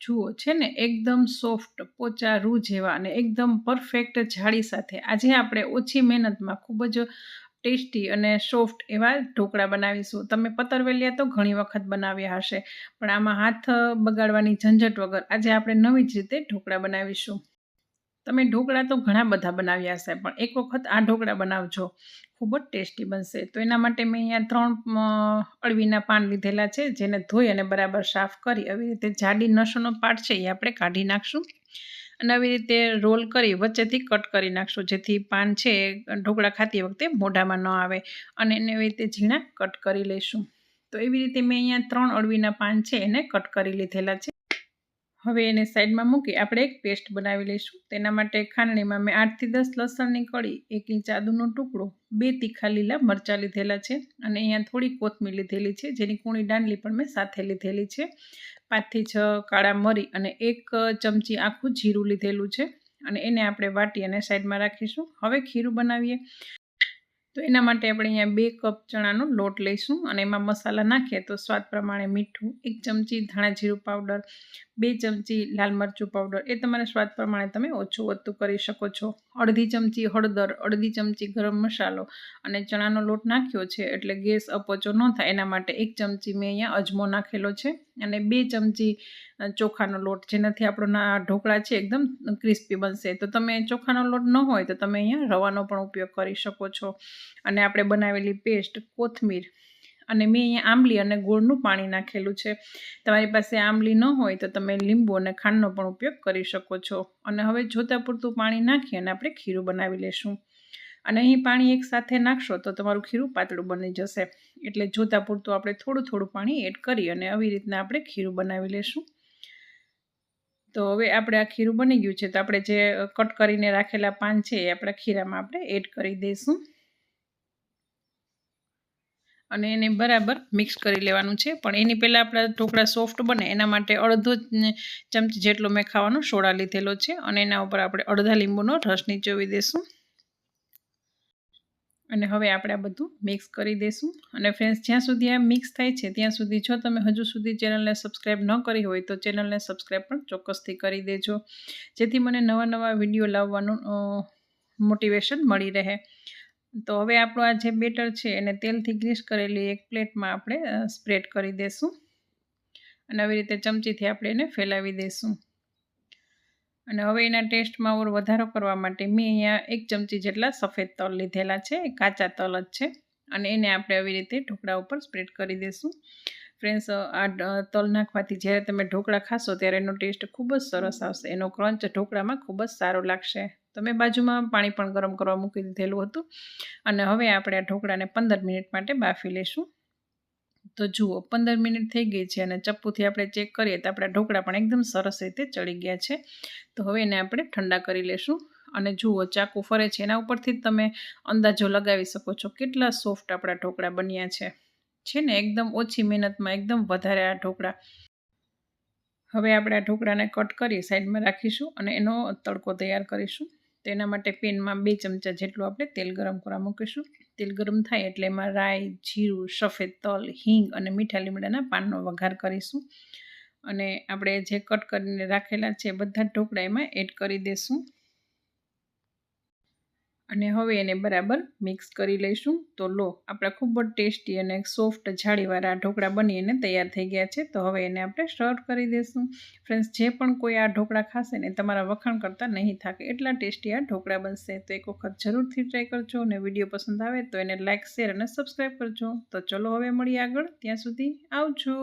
જુઓ, છે ને, એકદમ સોફ્ટ પોચા રૂ જેવા અને એકદમ પરફેક્ટ જાળી સાથે. આજે આપણે ઓછી મહેનતમાં ખૂબ જ ટેસ્ટી અને સોફ્ટ એવા ઢોકળા બનાવીશું. તમે પતરવેલિયા તો ઘણી વખત બનાવ્યા હશે, પણ આમાં હાથ બગાડવાની ઝંઝટ વગર આજે આપણે નવી જ રીતે ઢોકળા બનાવીશું. તમે ઢોકળા તો ઘણા બધા બનાવ્યા હશે, પણ એક વખત આ ઢોકળા બનાવજો. ખૂબ જ ટેસ્ટી બનશે. તો એના માટે મેં અહીંયા ત્રણ અળવીના પાન લીધેલા છે, જેને ધોઈ અને બરાબર સાફ કરી આવી રીતે જાડી નસોનો પાર્ટ છે એ આપણે કાઢી નાખશું. અને આવી રીતે રોલ કરી વચ્ચેથી કટ કરી નાખશું, જેથી પાન છે ઢોકળા ખાતી વખતે મોઢામાં ન આવે. અને એને એવી રીતે ઝીણા કટ કરી લઈશું. તો એવી રીતે મેં અહીંયા ત્રણ અળવીના પાન છે એને કટ કરી લીધેલા છે. હવે એને સાઈડમાં મૂકી આપણે એક પેસ્ટ બનાવી લઈશું. તેના માટે ખાંડણીમાં મેં આઠથી દસ લસણની કળી એક ઇંચ આદુનો ટુકડો, બે તીખા લીલા મરચાં લીધેલા છે અને અહીંયા થોડી કોથમીર લીધેલી છે, જેની કૂણી દાંડલી પણ મેં સાથે લીધેલી છે. પાંચથી છ કાળા મરી અને એક ચમચી આખું જીરું લીધેલું છે અને એને આપણે વાટી અને સાઈડમાં રાખીશું. હવે ખીરું બનાવીએ. તો એના માટે આપણે અહીંયા બે કપ ચણાનો લોટ લઈશું અને એમાં મસાલા નાખીએ તો સ્વાદ પ્રમાણે મીઠું, એક ચમચી ધાણા જીરું પાવડર, બે ચમચી લાલ મરચું પાવડર, એ તમારા સ્વાદ પ્રમાણે તમે ઓછું વધતું કરી શકો છો. અડધી ચમચી હળદર, અડધી ચમચી ગરમ મસાલો અને ચણાનો લોટ નાખ્યો છે એટલે ગેસ અપોચો ન થાય. એના માટે એક ચમચી મેં અહીંયા અજમો નાખેલો છે અને બે ચમચી ચોખાનો લોટ જેનાથી આપણો ઢોકળા છે એકદમ ક્રિસ્પી બનશે. તો તમે ચોખાનો લોટ ન હોય તો તમે અહીંયા રવાનો પણ ઉપયોગ કરી શકો છો. અને આપણે બનાવેલી પેસ્ટ કોથમીર અને મેં અહીંયા આંબલી અને ગોળનું પાણી નાખેલું છે. તમારી પાસે આંબલી ન હોય તો તમે લીંબુ અને ખાંડનો પણ ઉપયોગ કરી શકો છો. અને હવે જોતા પૂરતું પાણી નાખી અને આપણે ખીરું બનાવી લેશું. અને અહીં પાણી એક સાથે નાખશો તો તમારું ખીરું પાતળું બની જશે. એટલે જોતા પૂરતું આપણે થોડું થોડું પાણી એડ કરી અને આવી રીતના આપણે ખીરું બનાવી લેશું. તો હવે આપણે આ ખીરું બની ગયું છે, તો આપણે જે કટ કરીને રાખેલા પાન છે એ આપણા ખીરામાં આપણે એડ કરી દઈશું. અને એને બરાબર મિક્સ કરી લેવાનું છે, પણ એની પહેલાં આપણા ઢોકળા સોફ્ટ બને, એના માટે અડધો ચમચી જેટલો મેં ખાવાનો સોડા લીધેલો છે, અને એના ઉપર આપણે અડધા લીંબુનો રસ નીચોવી દઈશું. અને હવે આપણે આ બધું મિક્સ કરી દઈશું. અને ફ્રેન્ડ્સ જ્યાં સુધી આ મિક્સ થાય છે, ત્યાં સુધી જો તમે હજુ સુધી ચેનલને સબસ્ક્રાઈબ ન કરી હોય, તો ચેનલને સબસ્ક્રાઈબ પણ ચોક્કસથી કરી દેજો. જેથી મને નવા નવા વીડિયો લાવવાનું મોટિવેશન મળી રહે. તો હવે આપણું આ જે બેટર છે, એને તેલથી ગ્રીસ કરેલી એક પ્લેટમાં આપણે સ્પ્રેડ કરી દઈશું. અને આવી રીતે ચમચીથી આપણે એને ફેલાવી દઈશું. અને હવે એના ટેસ્ટમાં ઓર વધારો કરવા માટે મેં અહીંયા એક ચમચી જેટલા સફેદ તલ લીધેલા છે કાચા તલ જ છે. અને એને આપણે આવી રીતે ઢોકળા ઉપર સ્પ્રેડ કરી દઈશું ફ્રેન્ડ્સ, આ તલ નાખવાથી જ્યારે તમે ઢોકળા ખાશો ત્યારે એનો ટેસ્ટ ખૂબ જ સરસ આવશે. એનો ક્રંચ ઢોકળામાં ખૂબ જ સારો લાગશે. તમે બાજુમાં પાણી પણ ગરમ કરવા મૂકી દીધેલું હતું. અને હવે આપણે આ ઢોકળાને પંદર મિનિટ માટે બાફી લઈશું તો જુઓ, પંદર મિનિટ થઈ ગઈ છે અને ચપ્પુથી આપણે ચેક કરીએ તો આપણા ઢોકળા પણ એકદમ સરસ રીતે ચડી ગયા છે. તો હવે એને આપણે ઠંડા કરી લેશું અને જુઓ, ચાકુ ફરે છે. એના ઉપરથી જ તમે અંદાજો લગાવી શકો છો કેટલા સોફ્ટ આપણા ઢોકળા બન્યા છે. છે ને? એકદમ ઓછી મહેનતમાં એકદમ વધારે આ ઢોકળા. હવે આપણે આ ઢોકળાને કટ કરી સાઈડમાં રાખીશું અને એનો તડકો તૈયાર કરીશું. તેના માટે પેનમાં બે ચમચા જેટલું આપણે તેલ ગરમ કરવા મૂકીશું. તેલ ગરમ થાય એટલે એમાં રાઈ, જીરું, સફેદ તલ, હિંગ અને મીઠા લીમડાના પાનનો વઘાર કરીશું. અને આપણે જે કટ કરીને રાખેલા છે બધા ઢોકળા એમાં એડ કરી દઈશું અને હવે એને બરાબર મિક્સ કરી લઈશું. તો લો, આપણા ખૂબ જ ટેસ્ટી અને સોફ્ટ જાળીવાળા ઢોકળા બની એને તૈયાર થઈ ગયા છે. તો હવે એને આપણે સર્વ કરી દઈશું ફ્રેન્ડ્સ જે પણ કોઈ આ ઢોકળા ખાશે ને તમારા વખાણ કરતાં નહીં થાકે. એટલા ટેસ્ટી આ ઢોકળા બનશે. તો એક વખત જરૂરથી ટ્રાય કરજો અને વીડિયો પસંદ આવે તો એને લાઇક શેર અને સબસ્ક્રાઈબ કરજો. તો ચલો હવે મળીએ આગળ. ત્યાં સુધી આવજો.